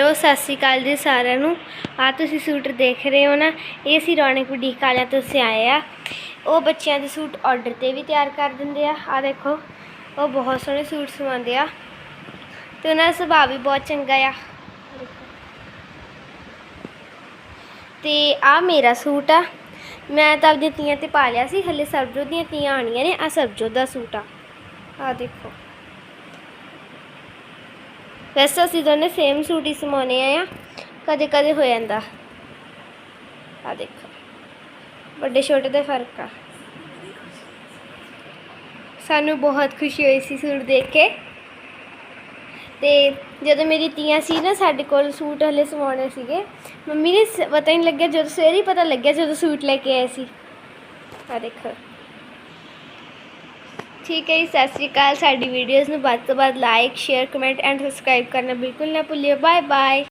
Hello ਸਤਿ ਸ਼੍ਰੀ ਅਕਾਲ ਜੀ ਸਾਰਿਆਂ ਨੂੰ। ਆ ਤੁਸੀਂ ਸੂਟ ਦੇਖ ਰਹੇ ਹੋ ਨਾ, ਇਹ ਸੀ ਰੌਣਕ ਬੁਟੀਕ ਵਾਲਿਆਂ ਤੋਂ ਸਿਆਏ ਆ। ਉਹ ਬੱਚਿਆਂ ਦੇ ਸੂਟ ਆਰਡਰ ਤੇ ਵੀ ਤਿਆਰ ਕਰ ਦਿੰਦੇ ਆ। ਆ ਦੇਖੋ, ਉਹ ਬਹੁਤ ਸੋਹਣੇ ਸੂਟ ਸਵਾਉਂਦੇ ਆ। ਤੇ ਉਹਨਾਂ ਦਾ ਸੁਭਾਅ ਵੀ ਬਹੁਤ ਚੰਗਾ ਆ। ਤੇ ਆ ਮੇਰਾ ਸੂਟ ਆ। ਮੈਂ ਤਾਂ ਆਪਣੀਆਂ ਤੀਆਂ ਤੇ ਪਾ ਲਿਆ ਸੀ, ਹਲੇ ਸਰਬਜੋਤ ਦੀਆਂ ਤੀਆਂ ਆਣੀਆਂ ਨੇ, ਆ ਸਰਬਜੋਤ ਦਾ ਸੂਟ ਆ। ਆ ਦੇਖੋ। ਵੈਸੇ ਅਸੀਂ ਦੋਨੇ ਸੇਮ ਸੂਟ ਹੀ ਸਮਾਉਣੇ ਆ ਕਦੇ ਕਦੇ ਹੋ ਜਾਂਦਾ। ਆ ਦੇਖੋ, ਵੱਡੇ ਛੋਟੇ ਦਾ ਫ਼ਰਕ ਆ। ਸਾਨੂੰ ਬਹੁਤ ਖੁਸ਼ੀ ਹੋਈ ਸੀ ਸੂਟ ਦੇਖ ਕੇ। ਤੇ ਜਦੋਂ ਮੇਰੀ ਤੀਆਂ ਸੀ ਨਾ, ਸਾਡੇ ਕੋਲ ਸੂਟ ਹਲੇ ਸਵਾਉਣੇ ਸੀਗੇ। ਮੰਮੀ ਨੇ ਪਤਾ ਹੀ ਨਹੀਂ ਲੱਗਿਆ, ਜਦੋਂ ਸਵੇਰੇ ਪਤਾ ਲੱਗਿਆ ਜਦੋਂ ਸੂਟ ਲੈ ਕੇ ਆਏ ਸੀ। ਆ ਦੇਖੋ। ਠੀਕ ਹੈ ਜੀ, ਸਤਿ ਸ਼੍ਰੀ ਅਕਾਲ। ਸਾਡੀ ਵੀਡੀਓਜ਼ ਨੂੰ ਵੱਧ ਤੋਂ ਵੱਧ like share comment and subscribe ਕਰਨਾ ਬਿਲਕੁਲ ਨਾ ਭੁੱਲਿਓ। Bye bye